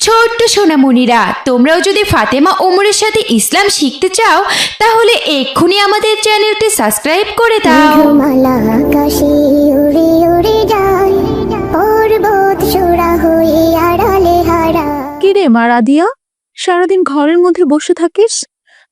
ছোট্ট সোনামণিরা তোমরাও যদি ফাতেমা ওমরের সাথে ইসলাম শিখতে চাও তাহলে এক্ষুনি আমাদের চ্যানেলটি সাবস্ক্রাইব করে দাও। মেঘমালা আকাশে উড়ে উড়ে যায় পর্বত চূড়া হয়ে আড়ালে হারায় কি রে মা রাদিয়া সারাদিন ঘরের মধ্যে বসে থাকিস?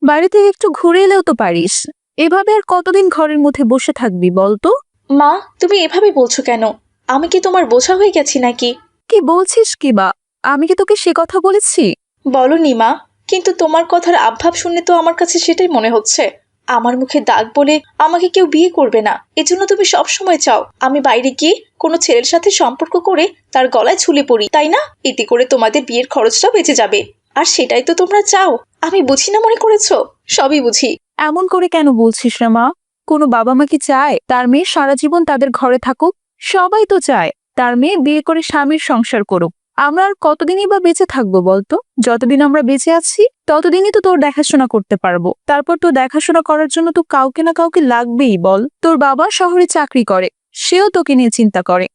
বাইরে থেকে একটু ঘুরে এলেও তো পারিস। এভাবে আর কতদিন ঘরের মধ্যে বসে থাকবি বলতো? মা তুমি এভাবে বলছো কেন? আমি কি তোমার বোঝা হয়ে গেছি নাকি? কি বলছিস কি বা? আমি কি তোকে সে কথা বলেছি? বলো নিমা কিন্তু তোমার কথার আভাব শুনে তো আমার কাছে সেটাই মনে হচ্ছে। আমার মুখে দাগ বলে আমাকে কেউ বিয়ে করবে না। এজন্য তুমি সব সময় চাও আমি বাইরে গিয়ে কোনো ছেলের সাথে সম্পর্ক করে তার গলায় ঝুলে পড়ি তাই না? এতে করে তোমাদের বিয়ের খরচটা বেঁচে যাবে। আর সেটাই তো তোমরা চাও। আমি বুঝি না মনে করেছ? সবই বুঝি। এমন করে কেন বলছিস রে মা? কোনো বাবা মা কি চায়? তার মেয়ে সারা জীবন তাদের ঘরে থাকুক? সবাই তো চায় তার মেয়ে বিয়ে করে স্বামীর সংসার করুক। আমরা আর কতদিনই বা বেঁচে থাকব বলতো? যতদিন আমরা বেঁচে আছি ততদিনই তো তোর দেখাশোনা করতে পারব। তারপর তো দেখাশোনা করার জন্য তো কাউকে না কাউকে লাগবেই বল। তোর বাবা শহরে চাকরি করে সেও তোকে নিয়ে চিন্তা করে।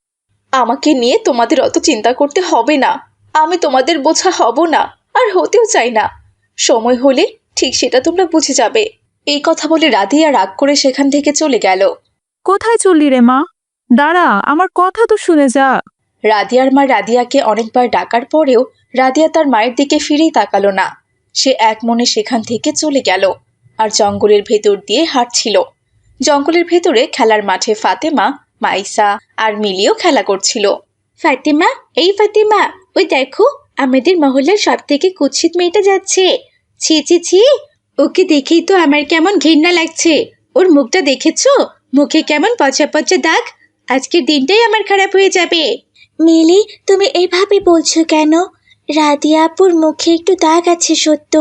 আমাকে নিয়ে তোমাদের অত চিন্তা করতে হবে না। আমি তোমাদের বোঝা হব না আর হতেও চাই না। সময় হলে ঠিক সেটা তোমরা বুঝে যাবে। এই কথা বলে রাধিয়া রাগ করে সেখান থেকে চলে গেল। কোথায় চললি রে মা? দাঁড়া আমার কথা তো শুনে যা। রাদিয়ার মা রাদিয়াকে অনেকবার ডাকার পরেও রাদিয়া তার মায়ের দিকে ফিরেই তাকালো না। সে এক মনে সেখান থেকে চলে গেল আর জঙ্গলের ভেতর দিয়ে হাঁটছিল। জঙ্গলের ভেতরে খেলার মাঠে ফাতেমা, মাইসা আর মিলিও খেলা করছিল। ফাতেমা, এই ফাতেমা, ওই দেখো, আমাদের মহল্লার সব থেকে কুৎসিত মেয়েটা যাচ্ছে। ছি ছি ছি, ওকে দেখেই তো আমার কেমন ঘৃণা লাগছে। ওর মুখটা দেখেছ? মুখে কেমন পচা পচা দাগ। আজকের দিনটাই আমার খারাপ হয়ে যাবে। মিলি, তুমি এভাবে বলছো কেন? রাতিয়া আপুর মুখে একটু দাগ আছে সত্য,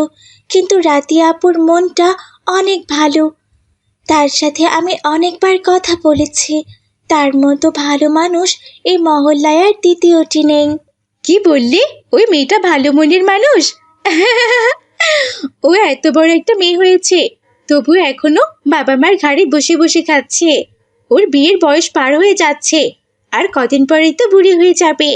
কিন্তু রাতিয়া আপুর মনটা অনেক ভালো। তার সাথে আমি অনেকবার কথা বলেছি। তার মতো ভালো মানুষ এই মহল্লায় আর দ্বিতীয়টি নেই। কি বললি? ওই মেয়েটা ভালো মনের মানুষ? ও এত বড় একটা মেয়ে হয়েছে তবু এখনও বাবা মার ঘাড়ে বসে বসে খাচ্ছে। ওর বিয়ের বয়স পার হয়ে যাচ্ছে। আর কদিন পরেই তো বুড়ি হয়ে যাবে।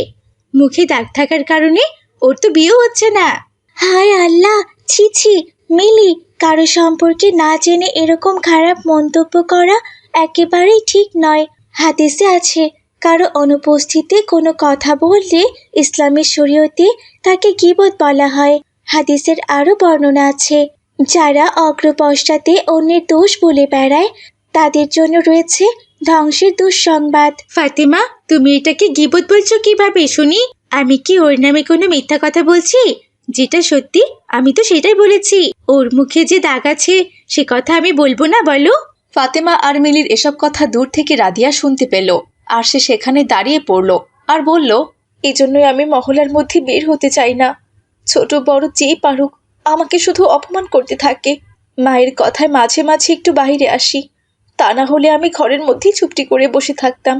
মুখে দাগ থাকার কারণে ওর তো বিয়েও হচ্ছে না। হায় আল্লাহ, ছি ছি, মিলি, কারও সম্পর্কে না জেনে এরকম খারাপ মন্তব্য করা একেবারেই ঠিক নয়। হাদিসে আছে, কারও অনুপস্থিতিতে কোনো কথা বললে ইসলামী শরীয়তে তাকে গিবত বলা হয়। হাদিসের আরও বর্ণনা আছে, যারা অগ্রপশ্চাতে অন্যের দোষ বলে বেড়ায়, তাদের জন্য রয়েছে ধ্বংসের দুঃসংবাদ। ফাতেমা তুমি এটাকে গিবত বলছো কীভাবে শুনি? আমি কি ওর নামে কোনো মিথ্যা কথা বলছি? যেটা সত্যি আমি তো সেটাই বলেছি। ওর মুখে যে দাগ আছে সে কথা আমি বলব না বলো? ফাতেমা আর মিলির এসব কথা দূর থেকে রাদিয়া শুনতে পেল আর সে সেখানে দাঁড়িয়ে পড়ল আর বলল এজন্যই আমি মহলার মধ্যে বের হতে চাই না। ছোট বড় যেই পারুক আমাকে শুধু অপমান করতে থাকে। মায়ের কথায় মাঝে মাঝে একটু বাইরে আসি। তা না হলে আমি ঘরের মধ্যেই চুপটি করে বসে থাকতাম।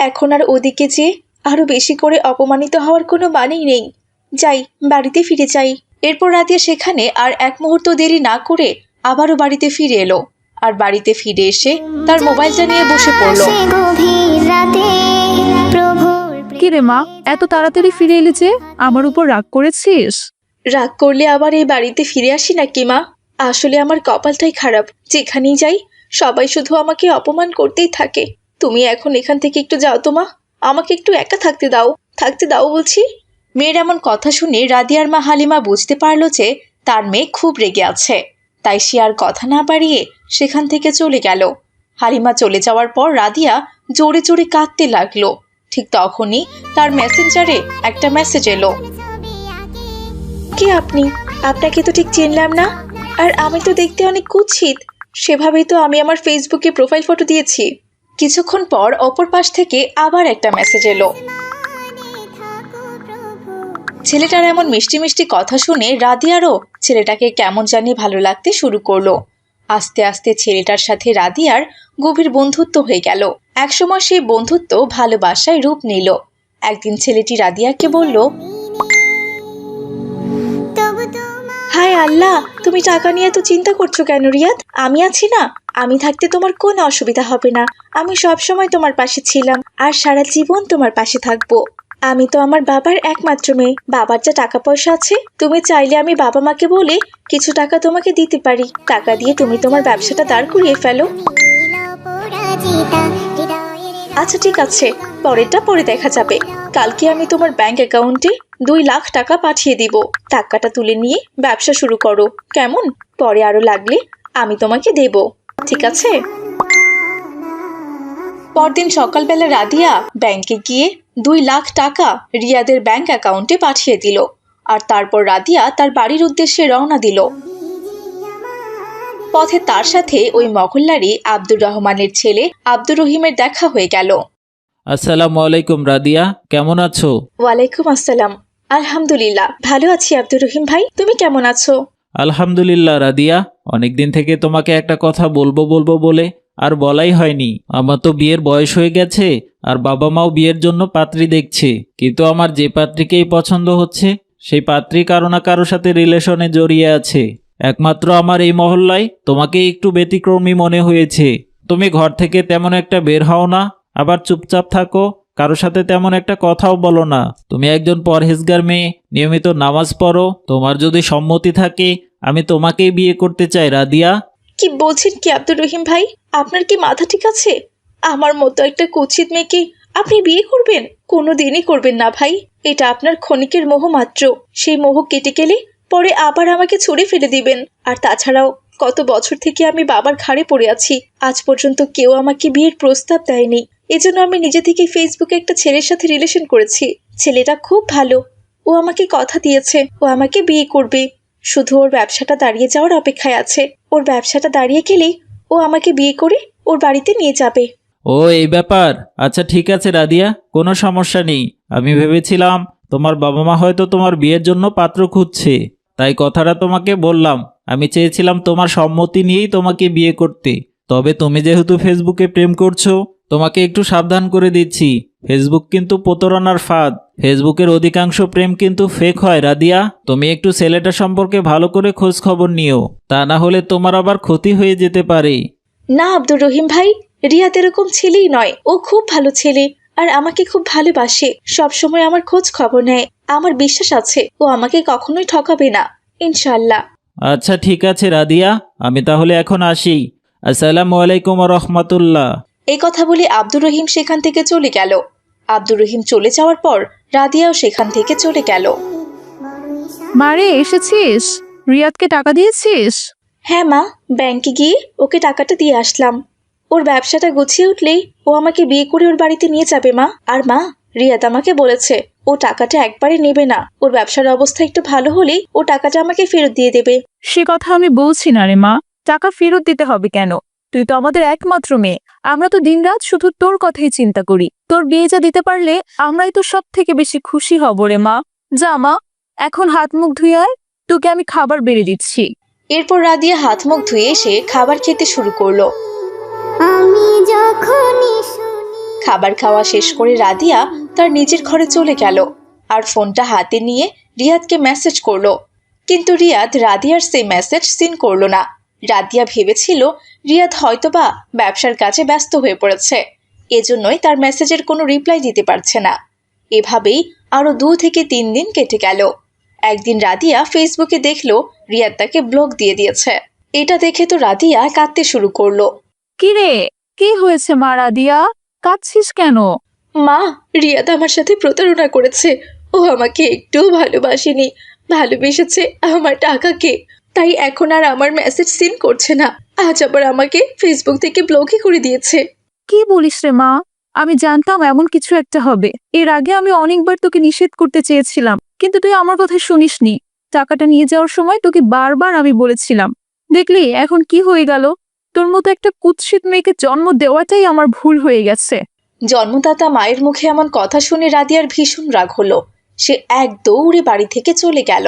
এখন আর ওদিকে যেয়ে আরও বেশি করে অপমানিত হওয়ার কোনো মানেই নেই। যাই বাড়িতে ফিরে যাই। এরপর রাতিয়া সেখানে আর এক মুহূর্ত দেরি না করে আবারও বাড়িতে ফিরে এলো। আর বাড়িতে ফিরে এসে তার মোবাইলটা নিয়ে বসে পড়ল। সে গভীর রাতে প্রভুর কি রে মা এত তাড়াতাড়ি ফিরে এলি যে? আমার উপর রাগ করেছিস? রাগ করলে আবার এই বাড়িতে ফিরে আসি নাকি মা? আসলে আমার কপালটাই খারাপ। যেখানেই যাই সবাই শুধু আমাকে অপমান করতেই থাকে। তুমি এখন এখান থেকে একটু যাও তো মা। আমাকে একটু একা থাকতে দাও থাকতে দাও বলছি। মেয়ের এমন কথা শুনে রাদিয়ার মা হালিমা বুঝতে পারল যে তার মেয়ে খুব রেগে আছে। তাই সে আর কথা না বাড়িয়ে সেখান থেকে চলে গেল। হালিমা চলে যাওয়ার পর রাদিয়া জোরে জোরে কাঁদতে লাগল। ঠিক তখনই তার মেসেঞ্জারে একটা মেসেজ এলো। কে আপনি? আপনাকে তো ঠিক চিনলাম না। আর আমি তো দেখতে অনেক কুৎসিত। সেভাবেই তো আমি আমার ফেসবুকে প্রোফাইল ফটো দিয়েছি। কিছুক্ষণ পর অপর পাশ থেকে আবার একটা মেসেজ এলো। ছেলেটার এমন মিষ্টি মিষ্টি কথা শুনে রাদিয়ারও ছেলেটাকে কেমন জানি ভালো লাগতে শুরু করল। আস্তে আস্তে ছেলেটার সাথে রাদিয়ার গভীর বন্ধুত্ব হয়ে গেল। একসময় সেই বন্ধুত্ব ভালোবাসায় রূপ নিল। একদিন ছেলেটি রাদিয়াকে বলল হায় আল্লাহ, তুমি টাকা নিয়ে এত চিন্তা করছ কেন রিয়াদ? আমি আছি না। আমি থাকতে তোমার কোনো অসুবিধা হবে না। আমি সব সময় তোমার পাশে ছিলাম আর সারা জীবন তোমার পাশে থাকব। আমি তো আমার বাবার একমাত্র মেয়ে। বাবার যা টাকা পয়সা আছে, তুমি চাইলে আমি বাবা মাকে বলে কিছু টাকা তোমাকে দিতে পারি। টাকা দিয়ে তুমি তোমার ব্যবসাটা দাঁড় করিয়ে ফেলো। আচ্ছা ঠিক আছে। পরেরটা পরে দেখা যাবে। কালকে আমি তোমার ব্যাংক অ্যাকাউন্টে দুই লাখ টাকা পাঠিয়ে দিব। টাকাটা তুলে নিয়ে ব্যবসা শুরু করো। কেমন? পরে আরও লাগলে আমি তোমাকে দেব। ঠিক আছে? পরদিন সকালবেলা রাদিয়া ব্যাংকে গিয়ে দুই লাখ টাকা রিয়াদের ব্যাংক অ্যাকাউন্টে পাঠিয়ে দিল। আর তারপর রাদিয়া তার বাড়ির উদ্দেশ্যে রওনা দিল। পথে তার সাথে ওই মহল্লারই আব্দুর রহমানের ছেলে আব্দুর রহিমের দেখা হয়ে গেল। আসসালামু আলাইকুম রাদিয়া। কেমন আছো? ওয়ালাইকুম আসসালাম। আলহামদুলিল্লাহ ভালো আছি আব্দুর রহিম ভাই। তুমি কেমন আছো? আলহামদুলিল্লাহ রাদিয়া। অনেকদিন থেকে তোমাকে একটা কথা বলব বলব বলে আর বলাই হয়নি। আমার তো বিয়ের বয়স হয়ে গেছে আর বাবা মাও বিয়ের জন্য পাত্রী দেখছে। কিন্তু আমার যে পাত্রীকেই পছন্দ হচ্ছে সেই পাত্রী কারও না কারোর সাথে রিলেশনে জড়িয়ে আছে। একমাত্র আমার এই মহল্লায় তোমাকে একটু ব্যতিক্রমী মনে হয়েছে। তুমি ঘর থেকে তেমন একটা বের হও না, আবার চুপচাপ থাকো কারোর সাথে তেমন একটা কথাও বলো না। তুমি একজন পরহেজগার মেয়ে, নিয়মিত নামাজ পড়ো, তোমার যদি সম্মতি থাকে, আমি তোমাকেই বিয়ে করতে চাই, রাদিয়া। কি বলছেন কি আব্দুর রহিম ভাই? আপনার কি মাথা ঠিক আছে? আমার মতো একটা কুচিত মেয়েকে আপনি বিয়ে করবেন? কোনো দিনই করবেন না ভাই। এটা আপনার ক্ষণিকের মোহ মাত্র। সেই মোহ কেটে গেলে পরে আবার আমাকে ছুঁড়ে ফেলে দিবেন। আর তাছাড়াও, কত বছর থেকে আমি বাবার ঘাড়ে পড়ে আছি। আজ পর্যন্ত কেউ আমাকে বিয়ের প্রস্তাব দেয়নি। এজন্য আমি নিজে থেকে ফেসবুকে একটা ছেলের সাথে রিলেশন করেছি। ছেলেটা খুব ভালো। ও আমাকে কথা দিয়েছে। ও আমাকে বিয়ে করবে। শুধু ওর ব্যবসাটা দাঁড়িয়ে যাওয়ার অপেক্ষায় আছে। ওর ব্যবসাটা দাঁড়িয়ে গেলেই ও আমাকে বিয়ে করে ওর বাড়িতে নিয়ে যাবে। ও, এই ব্যাপার? আচ্ছা ঠিক আছে, রাদিয়া। কোনো সমস্যা নেই। আমি ভেবেছিলাম, তোমার বাবা মা হয়তো তোমার বিয়ের জন্য পাত্র খুঁজছে। তাই কথাটা তোমাকে বললাম। আমি চেয়েছিলাম তোমার সম্মতি নিয়েই তোমাকে বিয়ে করতে। তবে তুমি যেহেতু ফেসবুকে প্রেম করছ, তোমাকে একটু সাবধান করে দিচ্ছি। ফেসবুক কিন্তু প্রতারণার ফাঁদ। ফেসবুকের অধিকাংশ প্রেম কিন্তু ফেক হয়, রাদিয়া। তুমি একটু ছেলেটা সম্পর্কে ভালো করে খোঁজ খবর নিও। তা না হলে তোমার আবার ক্ষতি হয়ে যেতে পারে। না আব্দুর রহিম ভাই রিয়াদ এরকম ছেলেই নয়। ও খুব ভালো ছেলে। আর আমাকে খুব ভালোবাসে। সব সময় আমার খোঁজ খবর নেয়। আমার বিশ্বাস আছে ও আমাকে কখনোই ঠকাবে না। ইনশাল্লাহ আচ্ছা ঠিক আছে রাদিয়া। আমি তাহলে এখন আসি। আসসালামু আলাইকুম রহমতুল্লাহ। এই কথা বলে আব্দুর রহিম সেখান থেকে চলে গেল। আব্দুর রহিম চলে যাওয়ার পর রাদিয়াও সেখান থেকে চলে গেল। মারে এসেছিস? রিয়াদকে টাকা দিয়েছিস? হ্যাঁ মা ব্যাংকে গিয়ে ওকে টাকাটা দিয়ে আসলাম। ওর ব্যবসাটা গুছিয়ে উঠলেই ও আমাকে বিয়ে করে ওর বাড়িতে নিয়ে যাবে মা। আর মা রিয়াদ আমাকে বলেছে ও টাকাটা একবারে নেবে না। ওর ব্যবসার অবস্থা একটু ভালো হলেই ও টাকাটা আমাকে ফেরত দিয়ে দেবে। সে কথা আমি বলছি না রে মা। টাকা ফেরত দিতে হবে কেন? তুই তো আমাদের একমাত্র মেয়ে। আমরা তো দিনরাত শুধু তোর কথাই চিন্তা করি। তোর বিয়ে যা দিতে পারলে আমরাই তো সব থেকে বেশি খুশি হব রে মা। যা মা। এখন হাত মুখ ধুয়ে আয়। তোকে আমি খাবার বেড়ে দিচ্ছি। এরপর রাদিয়া হাত মুখ ধুয়ে এসে খাবার খেতে শুরু করল। আমি খাবার খাওয়া শেষ করে রাদিয়া তার নিজের ঘরে চলে গেল আর ফোনটা হাতে নিয়ে রিয়াদকে মেসেজ করল। কিন্তু রিয়াদ রাদিয়ার সেই মেসেজ সিন করল না। রাদিয়া ভেবেছিল রিয়াদ হয়তোবা ব্যবসার কাজে ব্যস্ত হয়ে পড়েছে। এজন্যই তার মেসেজের কোনো রিপ্লাই দিতে পারছে না। এভাবেই আরও দু থেকে তিন দিন কেটে গেল। একদিন রাদিয়া ফেসবুকে দেখল রিয়াদ তাকে ব্লগ দিয়ে দিয়েছে। এটা দেখে তো রাদিয়া কাঁদতে শুরু করল। কি রে কি হয়েছে মা রাদিয়া? কাঁদছিস কেন? মা রিয়াদ আমার সাথে প্রতারণা করেছে। ও আমাকে একটুও ভালোবাসেনি। ভালোবেসেছে আমার টাকাকে। তাই এখন আর আমার মেসেজ সিন করছে না। আজ আবার আমাকে ফেসবুক থেকে ব্লকই করে দিয়েছে। কি বলিস রে মা? আমি জানতাম এমন কিছু একটা হবে। এর আগে আমি অনেকবার তোকে নিষেধ করতে চেয়েছিলাম কিন্তু তুই আমার কথা শুনিসনি। টাকাটা নিয়ে যাওয়ার সময় তোকে বারবার আমি বলেছিলাম। দেখলি এখন কি হয়ে গেল? তোর মতো একটা কুৎসিত মেয়েকে জন্ম দেওয়াটাই আমার ভুল হয়ে গেছে। জন্মদাতা মায়ের মুখে এমন কথা শুনে রাদিয়ার ভীষণ রাগ হলো। সে এক দৌড়ে বাড়ি থেকে চলে গেল।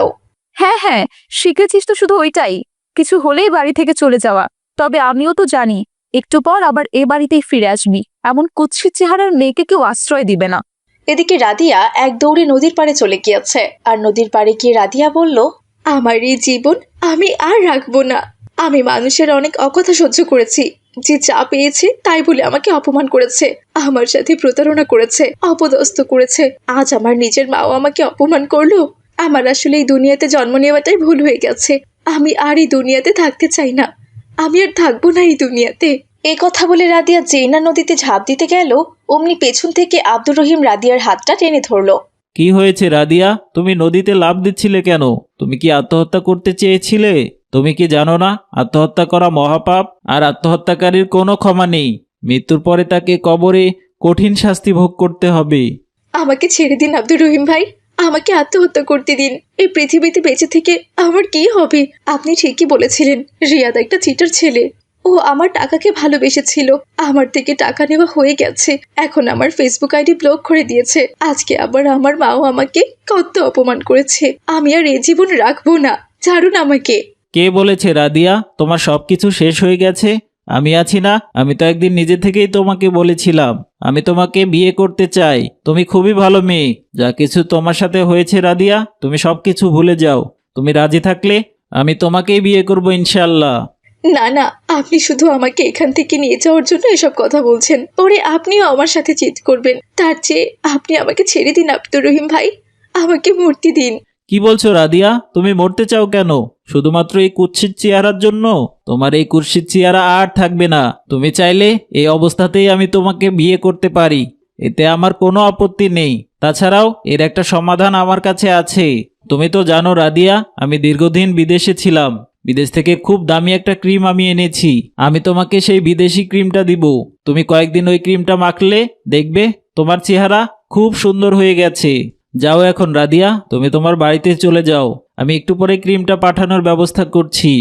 হ্যাঁ হ্যাঁ শিখেছিস তো শুধু ওইটাই। কিছু হলেই বাড়ি থেকে চলে যাওয়া। তবে আমিও তো জানি একটু পর আবার এ বাড়িতেই ফিরে আসবি। এমন কুৎসিত চেহারার মেয়েকে কেউ আশ্রয় দিবে না। এদিকে রাদিয়া এক দৌড়ে নদীর পাড়ে চলে গিয়েছে। আর নদীর পাড়ে গিয়ে রাদিয়া বলল আমার এই জীবন আমি আর রাখব না। আমি মানুষের অনেক অকথা সহ্য করেছি। যে যা পেয়েছে তাই বলে আমাকে অপমান করেছে। আমার সাথে প্রতারণা করেছে, অপদস্থ করেছে। আজ আমার নিজের মাও আমাকে অপমান করল। আমার আসলে এই দুনিয়াতে জন্ম নেওয়াটাই ভুল হয়ে গেছে। আমি আর এই দুনিয়াতে থাকতে চাই না। আমি আর থাকব না এই দুনিয়াতে। এ কথা বলে রাদিয়া জেনা নদীতে ঝাঁপ দিতে গেল। অমনি পেছন থেকে আব্দুর রহিম রাদিয়ার হাতটা টেনে ধরল। কি হয়েছে রাদিয়া? তুমি নদীতে লাভ দিচ্ছিলে কেন? তুমি কি আত্মহত্যা করতে চেয়েছিলে? তুমি কি জানো না? আত্মহত্যা করা মহাপাপ, আর আত্মহত্যাকারীর কোনো ক্ষমা নেই। মৃত্যুর পরে তাকে কবরে কঠিন শাস্তি ভোগ করতে হবে। আমাকে ছেড়ে দিন আব্দুর রহিম ভাই। আমাকে আত্মহত্যা করতে দিন। এই পৃথিবীতে বেঁচে থেকে আমার কি হবে? আপনি ঠিকই বলেছিলেন, রিয়াদ একটা চিটার ছেলে। ও আমার টাকাকে ভালোবেসেছিল। আমার থেকে টাকা নেওয়া হয়ে গেছে। এখন আমার ফেসবুক আইডি ব্লক করে দিয়েছে। আজকে আবার আমার মাও আমাকে কত অপমান করেছে। আমি আর এ জীবন রাখব না। ছাড়ুন আমাকে। কে বলেছে রাদিয়া তোমার সব কিছু শেষ হয়ে গেছে? আমি আছি না আমি তো একদিন নিজে থেকেই তোমাকে বলেছিলাম। আমি তোমাকে বিয়ে করতে চাই। তুমি খুবই ভালো মেয়ে। যা কিছু তোমার সাথে হয়েছে রাদিয়া তুমি সব কিছু ভুলে যাও। তুমি রাজি থাকলে আমি তোমাকেই বিয়ে করব ইনশাল্লাহ না না আপনি শুধু আমাকে এখান থেকে নিয়ে যাওয়ার জন্য এসব কথা বলছেন। পরে আপনিও আমার সাথে চিট করবেন। তার চেয়ে আপনি আমাকে ছেড়ে দিন আব্দুর রহিম ভাই। আমাকে মূর্তি দিন। কি বলছো রাদিয়া? তুমি মরতে চাও কেন? শুধুমাত্র এই কুৎসিত চেহারার জন্য? তোমার এই কুৎসিত চেহারা আর থাকবে না। তুমি চাইলে এই অবস্থাতেই আমি তোমাকে বিয়ে করতে পারি। এতে আমার কোনো আপত্তি নেই। তাছাড়াও এর একটা সমাধান আমার কাছে আছে। তুমি তো জানো রাদিয়া, আমি দীর্ঘদিন বিদেশে ছিলাম। বিদেশ থেকে খুব দামি একটা ক্রিম আমি এনেছি। আমি তোমাকে সেই বিদেশি ক্রিমটা দিব। তুমি কয়েকদিন ওই ক্রিমটা মাখলে দেখবে তোমার চেহারা খুব সুন্দর হয়ে গেছে। যাও এখন রাদিয়া তুমি তোমার বাড়িতে চলে যাও। আমি একটু পরে ক্রিমটা পাঠানোর ব্যবস্থা করছি।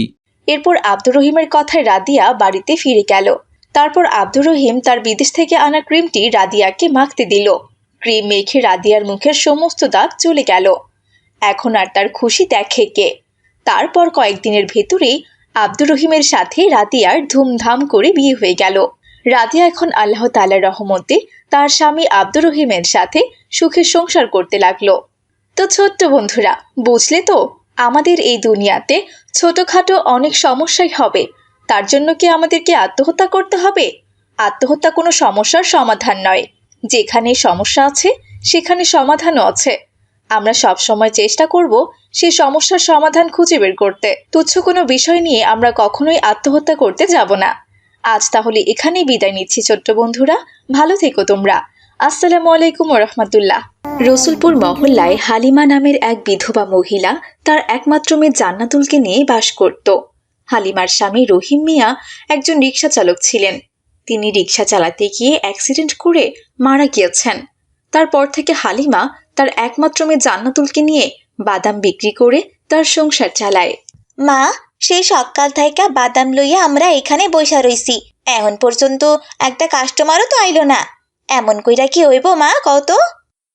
এরপর আব্দুর রহিমের কথায় রাদিয়া বাড়িতে ফিরে গেল। তারপর আব্দুর রহিম তার বিদেশ থেকে আনা ক্রিমটি রাদিয়াকে মাখতে দিল। ক্রিম মেখে রাদিয়ার মুখের সমস্ত দাগ চলে গেল। এখন আর তার খুশি দেখে কে। তারপর কয়েকদিনের ভেতরেই আব্দুর রহিমের সাথে রাদিয়ার ধুমধাম করে বিয়ে হয়ে গেল। রাদিয়া এখন আল্লাহ তালার রহমতে তার স্বামী আব্দুর রহিমের সাথে সুখে সংসার করতে লাগল। তো ছোট্ট বন্ধুরা, বুঝলে তো? আমাদের এই দুনিয়াতে ছোটখাটো অনেক সমস্যাই হবে। তার জন্য কি আমাদেরকে আত্মহত্যা করতে হবে? আত্মহত্যা কোনো সমস্যার সমাধান নয়। যেখানে সমস্যা আছে, সেখানে সমাধানও আছে। আমরা সব সময় চেষ্টা করব সেই সমস্যার সমাধান খুঁজে বের করতে। তুচ্ছ কোনো বিষয় নিয়ে আমরা কখনোই আত্মহত্যা করতে যাব না। আজ তাহলে এখানেই বিদায় নিচ্ছি ছোট্ট বন্ধুরা। ভালো থেকো তোমরা। আসসালামু আলাইকুম রহমতুল্লাহ। রসুলপুর মহল্লায় হালিমা নামের এক বিধবা মহিলা তার একমাত্র মেয়ে জান্নাতুলকে নিয়ে বাস করত। হালিমার স্বামী রহিম মিয়া একজন রিক্সা চালক ছিলেন। তিনি রিক্সা চালাতে গিয়ে অ্যাক্সিডেন্ট করে মারা গিয়েছেন। তারপর থেকে হালিমা তার একমাত্র মেয়ে জান্নাতুলকে নিয়ে বাদাম বিক্রি করে তার সংসার চালায়। মা সেই সকাল থেকে বাদাম লইয়া আমরা এখানে বইসা রইছি। এখন পর্যন্ত একটা কাস্টমারও তো আইলো না। এমন কইরা কি হইব মা কত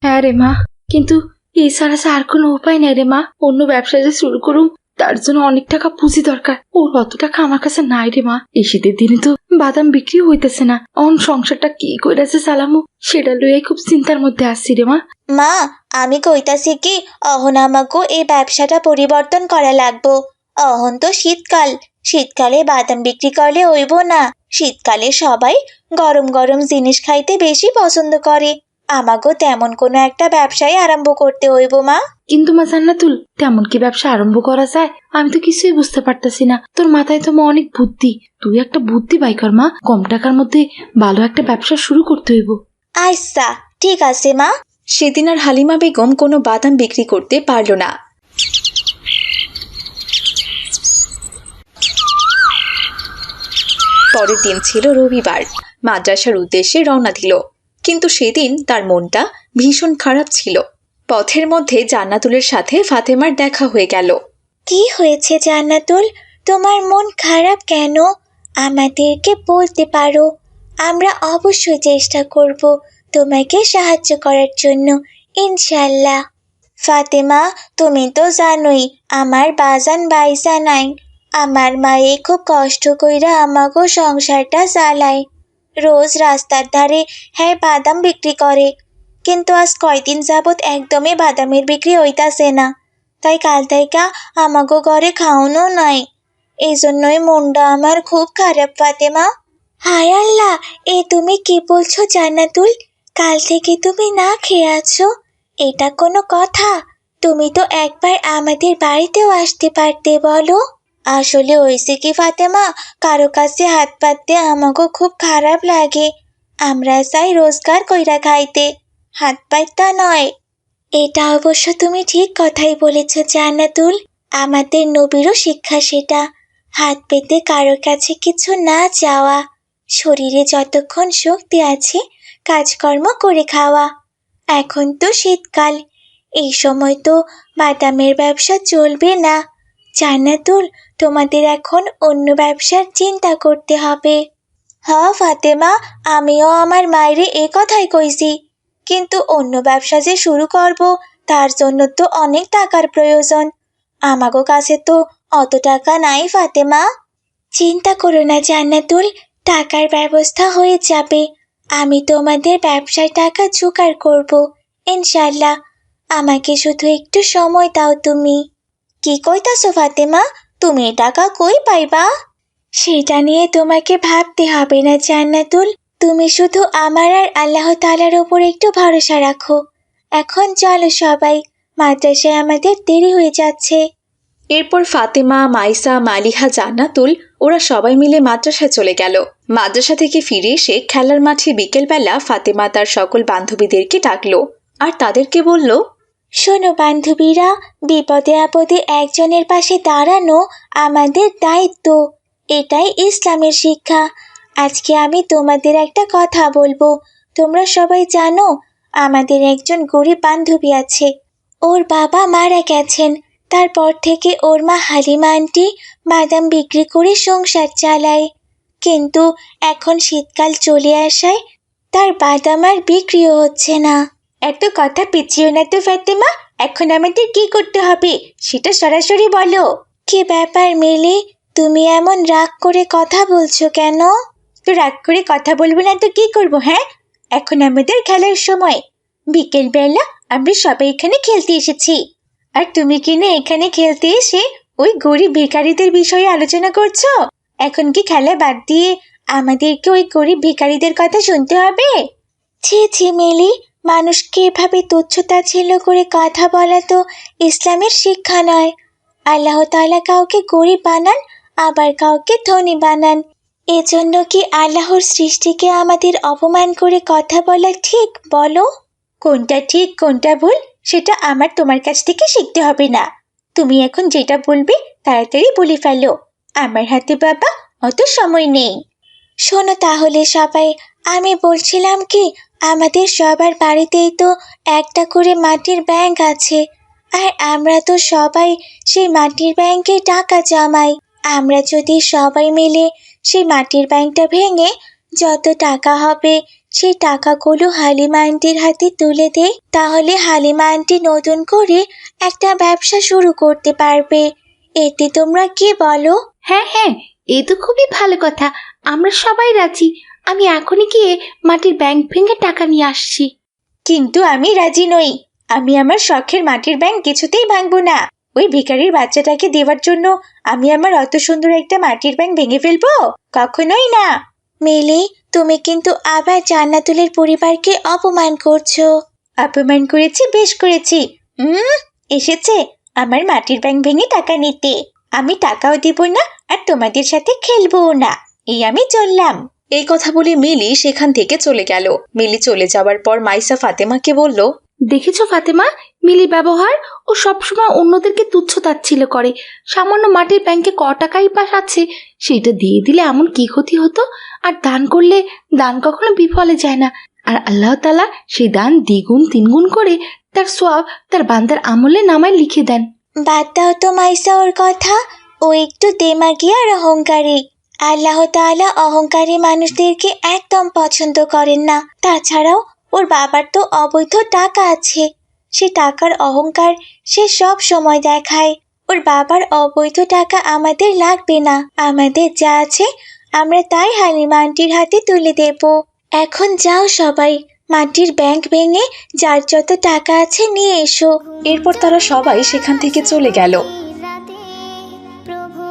হ্যাঁ রে মা কিন্তু এছাড়া আর কোনো উপায় নাই রে মা। অন্য ব্যবসা যে শুরু করুম তার জন্য অনেক টাকা পুঁজি দরকার। ওর অত টাকা আমার কাছে নাই রে মা। এই শীতের দিনে তো বাদাম বিক্রি হইতেছে না। অন সংসারটা কি কইরাছে সালামু? সেটা লইয়াই খুব চিন্তার মধ্যে আসছি রে মা। মা আমি কইতাছি কি অহন আমাকে এই ব্যবসাটা পরিবর্তন করা লাগবো। অহন তো শীতকাল। শীতকালে বাদাম বিক্রি করলে হইব না। শীতকালে সবাই গরম গরম জিনিস খাইতে বেশি পছন্দ করে। আমাকে তেমন কোনো একটা ব্যবসায় আরম্ভ করতে হইব মা। কিন্তু মা জান্নাতুল তেমন কি ব্যবসা আরম্ভ করা যায়? আমি তো কিছুই বুঝতে পারতাছি না। তোর মাথায় তো মা অনেক বুদ্ধি। তুই একটা বুদ্ধি বাই কর মা। কম টাকার মধ্যে ভালো একটা ব্যবসা শুরু করতে হইব। আচ্ছা ঠিক আছে মা। সেদিন আর হালিমা বেগম কোনো বাদাম বিক্রি করতে পারল না। পরের দিন ছিল রবিবার। মাদ্রাসার উদ্দেশ্যে রওনা দিল। কিন্তু সেদিন তার মনটা ভীষণ খারাপ ছিল। পথের মধ্যে জান্নাতুলের সাথে ফাতেমার দেখা হয়ে গেল। কি হয়েছে জান্নাতুল? তোমার মন খারাপ কেন? আমাদেরকে বলতে পারো। আমরা অবশ্যই চেষ্টা করব তোমাকে সাহায্য করার জন্য ইনশাল্লাহ ফাতেমা, তুমি তো জানোই, আমার বাজান বাইসা নাই আমার মায়ে খুব কষ্ট কইরা আমাগো সংসারটা চালায়। রোজ রাস্তার ধারে হ্যাঁ বাদাম বিক্রি করে। কিন্তু আজ কয়দিন যাবৎ একদমই বাদামের বিক্রি হইতাছে না। তাই কাল থেকে আমাগো ঘরে খাওয়ানো নাই। এই জন্যই মনটা আমার খুব খারাপ, ফাতেমা। হায় আল্লাহ, এ তুমি কি বলছো জান্নাতুল? কাল থেকে তুমি না খেয়ে আছো? এটা কোনো কথা। তুমি তো একবার আমাদের বাড়িতেও আসতে পারতে বলো। আসলে হয়েছে কি, ফাতেমা? কারও কাছে হাত পাততে আমাকে খুব খারাপ লাগে। আমরা চাই রোজগার কইরা খাইতে। হাত পাইতা নয়। এটা অবশ্য তুমি ঠিক কথাই বলেছ, জান্নাতুল। আমাদের নবীরও শিক্ষা সেটা। হাত পেতে কারোর কাছে কিছু না চাওয়া। শরীরে যতক্ষণ শক্তি আছে, কাজকর্ম করে খাওয়া। এখন তো শীতকাল। এই সময় তো বাদামের ব্যবসা চলবে না। জান্নাতুল, তোমাদের এখন অন্য ব্যবসার চিন্তা করতে হবে। হ ফাতেমা, আমিও আমার মায়েরে এ কথাই কইছি। কিন্তু অন্য ব্যবসা যে শুরু করব, তার জন্য তো অনেক টাকার প্রয়োজন। আমাগো কাছে তো অত টাকা নাই, ফাতেমা। চিন্তা করো না জান্নাতুল, টাকার ব্যবস্থা হয়ে যাবে। আমি তোমাদের ব্যবসায় টাকা জোগাড় করব ইনশাল্লাহ আমাকে শুধু একটু সময় দাও তুমি। কি কইতাছো, ফাতেমা? তুমি টাকা কই পাইবা? সেটা নিয়ে তোমাকে ভাবতে হবে না, জান্নাতুল। তুমি শুধু আমার আর আল্লাহ তালার ওপর একটু ভরসা রাখো। এখন চলো সবাই, মাদ্রাসায় আমাদের দেরি হয়ে যাচ্ছে। এরপর ফাতেমা, মাইসা, মালিহা, জান্নাতুল, ওরা সবাই মিলে মাদ্রাসায় চলে গেল। মাদ্রাসা থেকে ফিরে এসে খেলার মাঠে বিকেলবেলা ফাতেমা তার সকল বান্ধবীদেরকে ডাকলো আর তাদেরকে বলল শোনো, বান্ধবীরা, বিপদে আপদে একজনের পাশে দাঁড়ানো আমাদের দায়িত্ব। এটাই ইসলামের শিক্ষা। আজকে আমি তোমাদের একটা কথা বলব। তোমরা সবাই জানো, আমাদের একজন গরিব বান্ধবী আছে। ওর বাবা মারা গেছেন। তারপর থেকে ওর মা হালিমা আন্টি বাদাম বিক্রি করে সংসার চালায়। কিন্তু এখন শীতকাল চলে আসায় তার বাদাম আর বিক্রিও হচ্ছে না। এত কথা পিছিও না তো ফাতেমা, এখন আমাদের কি করতে হবে? সেটা সরাসরি বলো। কি ব্যাপার মিলি? তুমি এমন রাগ করে কথা বলছো কেন? তো রাগ করে কথা বলব না তো কি করব হ্যাঁ? এখন আমাদের খেলার সময়। বিকেল বেলা আমরা সবাই এখানে খেলতে এসেছি। আর তুমি কি না এখানে খেলতে এসে ওই গরিব ভিখারিদের বিষয়ে আলোচনা করছ? এখন কি খেলা বাদ দিয়ে আমাদেরকে ওই গরিব ভিখারিদের কথা শুনতে হবে? ছি ছি, মিলি। মানুষকে এভাবে তুচ্ছতা ছিল করে কথা বলা তো ইসলামের শিক্ষা নয়। আল্লাহ তাআলা কাউকে গরিব বানান আবার কাউকে ধনী বানান। এজন্য কি আল্লাহর সৃষ্টিকে আমাদের অপমান করে কথা বলা ঠিক বলো? কোনটা ঠিক কোনটা ভুল সেটা আমার তোমার কাছ থেকে শিখতে হবে না। তুমি এখন যেটা বলবে তাড়াতাড়ি বলে ফেলো। আমার হাতে বাবা অত সময় নেই। শোনো তাহলে সবাই আমি বলছিলাম কি আমাদের সবার বাড়িতেই তো একটা করে মাটির ব্যাংক আছে। আর আমরা তো সবাই সেই মাটির ব্যাংকে টাকা জমাই। আমরা যদি সবাই মিলে সেই মাটির ব্যাংকটা ভেঙে যত টাকা হবে সেই টাকাগুলো হালিমা আন্টির হাতে তুলে দেয় তাহলে হালিমা আন্টি নতুন করে একটা ব্যবসা শুরু করতে পারবে। এতে তোমরা কি বলো? হ্যাঁ হ্যাঁ এ তো খুবই ভালো কথা। আমরা সবাই রাজি। আমি এখনই গিয়ে মাটির ব্যাংক ভেঙে টাকা নিয়ে আসছি। কিন্তু আমি রাজি নই। আমি আমার শখের মাটির ব্যাংক কিছুতেই ভাঙবো না। ওই ভিখারির বাচ্চাটাকে দেওয়ার জন্য আমি আমার অত সুন্দর একটা মাটির ব্যাংক ভেঙে ফেলব? কখনোই না। মিলি, তুমি কিন্তু আবার জান্নাতুলের পরিবারকে অপমান করছ। অপমান করেছি, বেশ করেছি। উম, এসেছে আমার মাটির ব্যাংক ভেঙে টাকা নিতে। আমি টাকাও দিব না আর তোমাদের সাথে খেলব না। এই আমি চললাম। এই কথা বলে মিলি সেখান থেকে চলে গেল। মিলি চলে যাওয়ার পর মাইসা ফাতেমাকে বলল দেখেছ ফাতেমা? মিলি ব্যবহার ও সবসময় অন্যদেরকে তুচ্ছ তাচ্ছিল্য করে। সামান্য মাটির ব্যাংকে ক টাকাই পাস আছে সেটা দিয়ে দিলে এমন কি ক্ষতি হতো? আর দান করলে দান কখনো বিফলে যায় না। আর আল্লাহ তালা সেই দান দ্বিগুণ তিনগুণ করে তার সোয়াব তার বান্দার আমলে নামায় লিখে দেন। বাদ দাও তো মাইসা ওর কথা। ও একটু দেমাগি আর অহংকারী। আল্লাহ তাআলা অহংকারী মানুষদেরকে একদম পছন্দ করেন না। তাছাড়াও ওর বাবার তো অবৈধ টাকা আছে। সে টাকার অহংকার সে সব সময় দেখায়। ওর বাবার অবৈধ টাকা আমাদের লাগবে না। আমাদের যা আছে আমরা তাই হালিমা আন্টির হাতে তুলে দেব। এখন যাও সবাই, মাটির ব্যাংক ভেঙে যার যত টাকা আছে নিয়ে এসো। এরপর তারা সবাই সেখান থেকে চলে গেল।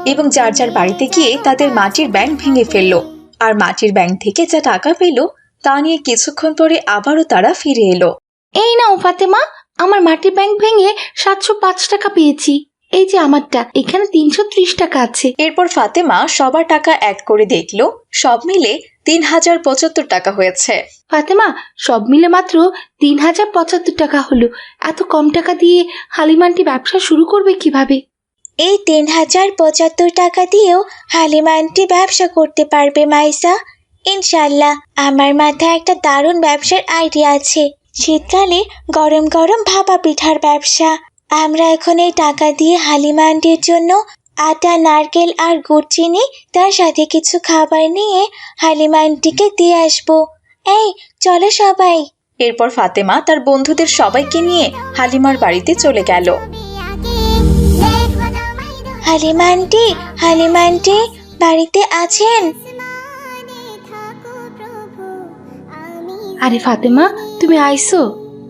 এবং যার যার বাড়িতে গিয়ে তাদের মাটির ব্যাংক ভেঙে ফেলল। আর মাটির ব্যাংক থেকে যা টাকা পেল তা নিয়ে কিছুক্ষণ পরে আবারও তারা ফিরে এলো। এই নাও ফাতেমা আমার মাটির ব্যাংক ভেঙে সাতশো পাঁচ টাকা পেয়েছি। এই যে আমারটা এখানে তিনশো ত্রিশ টাকা আছে। এরপর ফাতেমা সবার টাকা এক করে দেখল সব মিলে তিন হাজার পঁচাত্তর টাকা হয়েছে। ফাতেমা সব মিলে মাত্র তিন হাজার পঁচাত্তর টাকা হলো। এত কম টাকা দিয়ে হালিমানটি ব্যবসা শুরু করবে কীভাবে? এই তিন হাজার পঁচাত্তর টাকা দিয়েও হালিমা আন্টি ব্যবসা করতে পারবে, মাইসা। ইনশাল্লাহ, আমার মাথায় একটা দারুণ ব্যবসার আইডিয়া আছে। শীতকালে গরম গরম ভাপা পিঠার ব্যবসা। আমরা এখন এই টাকা দিয়ে হালিমা আন্টির জন্য আটা, নারকেল আর গুড় চিনি, তার সাথে কিছু খাবার নিয়ে হালিমা আন্টিকে দিয়ে আসব। এই, চলো সবাই। এরপর ফাতেমা তার বন্ধুদের সবাইকে নিয়ে হালিমার বাড়িতে চলে গেল। হালিমা আন্টি বাড়িতে আছেন? আরে ফাতেমা, তুমি আইসো?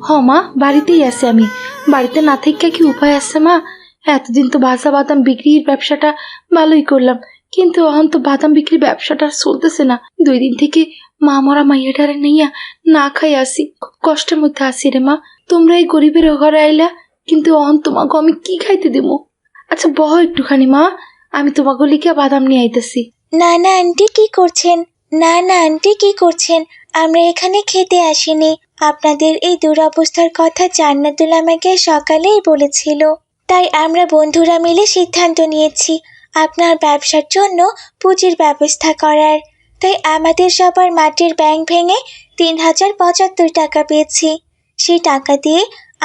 হ মা, বাড়িতেই আছে আমি। বাড়িতে না থেকে কি উপায় আছে মা? এতদিন তো ভাজা বাদাম বিক্রির ব্যবসাটা ভালোই করলাম, কিন্তু এখন তো বাদাম বিক্রির ব্যবসাটা চলতেছে না। দুই দিন থেকে মা মরা মাইয়াটারে নিয়া না খাই আসি, খুব কষ্টের মধ্যে আসি রে মা। তোমরা এই গরিবের ঘরে আইলা, কিন্তু অহন তোমাকে আমি কি খাইতে দেবো আচ্ছা বহ একটুখানি, মা। আমি তোমাকে লিখে বাদাম নিয়ে আইতেছি। না না আন্টি কি করছেন? না না আন্টি কি করছেন? আমরা এখানে খেতে আসিনি। আপনাদের এই দুরবস্থার কথা জান্নাতুল আমাকে সকালেই বলেছিল। তাই আমরা বন্ধুরা মিলে সিদ্ধান্ত নিয়েছি, আপনার ব্যবসার জন্য পুঁজির ব্যবস্থা করার। তাই আমাদের সবার মাটির ব্যাংক ভেঙে তিন হাজার পঁচাত্তর টাকা পেয়েছি। সেই টাকা দিয়ে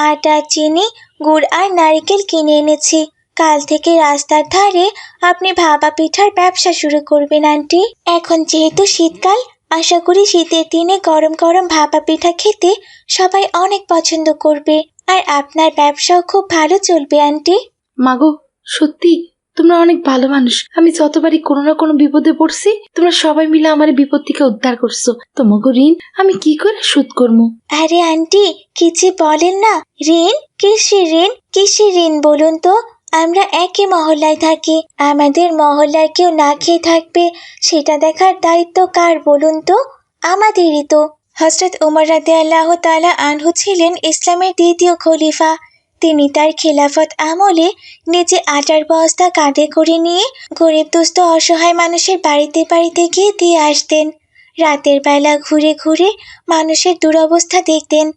আটা, চিনি, গুড় আর নারিকেল কিনে এনেছি। কাল থেকে রাস্তার ধারে আপনি ভাপা পিঠার ব্যবসা শুরু করবেন আন্টি। এখন যেহেতু শীতকাল আশা করি শীতের দিনে গরম গরম ভাপা পিঠা খেতে সবাই অনেক পছন্দ করবে। আর আপনার ব্যবসাও খুব ভালো চলবে আন্টি। মাগো সত্যি তোমরা অনেক ভালো মানুষ। আমি যতবারই কোনো না কোনো বিপদে পড়ছি তোমরা সবাই মিলে আমার বিপদ থেকে উদ্ধার করছ। তোমাকে ঋণ আমি কি করে শোধ করব? আরে আন্টি কিছু বলেন না। ঋণ? কিসের ঋণ? কিসের ঋণ বলুন তো। আমরা একই মহল্লায় থাকি। আমাদের মহল্লার কেউ না খেয়ে থাকবে, সেটা দেখার দায়িত্ব কার বলুন তো? আমাদেরই তো। হজরত উমর রাদে আল্লাহ তালা আনহু ছিলেন ইসলামের দ্বিতীয় খলিফা। তিনি তার খেলাফত আমলে নিজে আটার বস্তা কাঁধে করে নিয়ে গরিব, দুস্থ, অসহায় মানুষের বাড়িতে বাড়িতে গিয়ে দিয়ে আসতেন। রাতের বেলা ঘুরে ঘুরে মানুষের দুরবস্থা দেখতেন।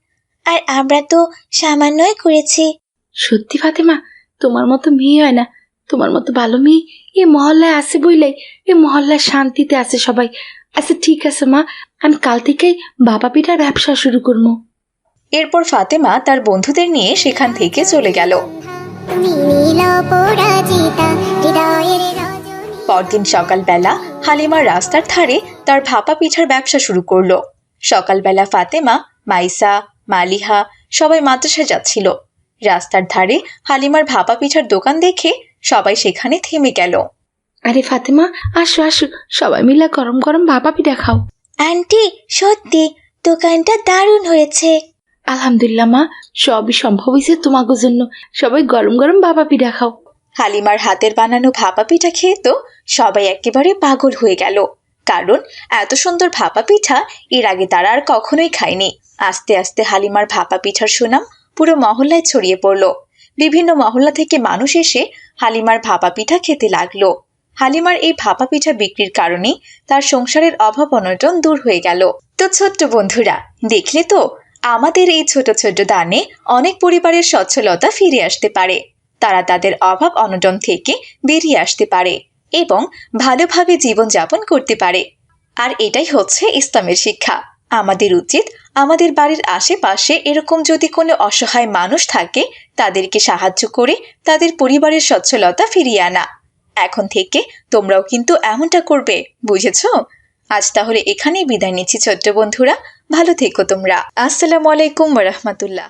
আর আমরা তো সামান্যই করেছি। সত্যি ফাতেমা তোমার মতো মেয়ে হয় না। তোমার মতো ভালো মেয়ে। এ মহল্লায় আছে বইলাই এ মহল্লায় শান্তিতে আছে সবাই। আচ্ছা ঠিক আছে মা আমি কাল থেকেই বাবা পিঠার ব্যবসা শুরু করব। এরপর ফাতেমা তার বন্ধুদের নিয়ে সেখান থেকে চলে গেল। পরদিন সকালবেলা হালিমা রাস্তার ধারে তার ভাপা পিঠার ব্যবসা শুরু করল। সকালবেলা ফাতেমা মাইসা মালিহা সবাই মাদ্রাসায় যাচ্ছিল। রাস্তার ধারে হালিমার ভাপা পিঠার দোকান দেখে সবাই সেখানে থেমে গেল। আরে ফাতেমা আসো আসো। সবাই মিলে গরম গরম ভাপা পিঠা খাও। আন্টি সত্যি দোকানটা দারুণ হয়েছে। আলহামদুলিল্লাহ মা। সবই সম্ভব হয়েছে তোমাকে জন্য। সবাই গরম গরম বাবা পিঠা খাও। হালিমার হাতের বানানো ভাপা পিঠা খেয়ে তো সবাই একেবারে পাগল হয়ে গেল। কারণ এত সুন্দর ভাপা পিঠা এর আগে তারা আর কখনোই খায়নি। আস্তে আস্তে হালিমার ভাপা পিঠার সুনাম পুরো মহল্লায় ছড়িয়ে পড়ল। বিভিন্ন মহল্লা থেকে মানুষ এসে হালিমার ভাপা পিঠা খেতে লাগল। হালিমার এই ভাপা পিঠা বিক্রির কারণে তার সংসারের অভাব অনটন দূর হয়ে গেল। তো ছোট্ট বন্ধুরা, দেখলে তো? আমাদের এই ছোট ছোট দানে অনেক পরিবারের সচ্ছলতা ফিরে আসতে পারে। তারা তাদের অভাব অনটন থেকে বেরিয়ে আসতে পারে এবং ভালোভাবে জীবনযাপন করতে পারে। আর এটাই হচ্ছে ইসলামের শিক্ষা। আমাদের উচিত আমাদের বাড়ির আশেপাশে এরকম যদি কোনো অসহায় মানুষ থাকে, তাদেরকে সাহায্য করে তাদের পরিবারের সচ্ছলতা ফিরিয়ে আনা। এখন থেকে তোমরাও কিন্তু এমনটা করবে, বুঝেছ? আজ তাহলে এখানেই বিদায় নিচ্ছি ছোট্ট বন্ধুরা, ভালো থেকো তোমরা। আসসালামু আলাইকুম রহমতুল্লাহ।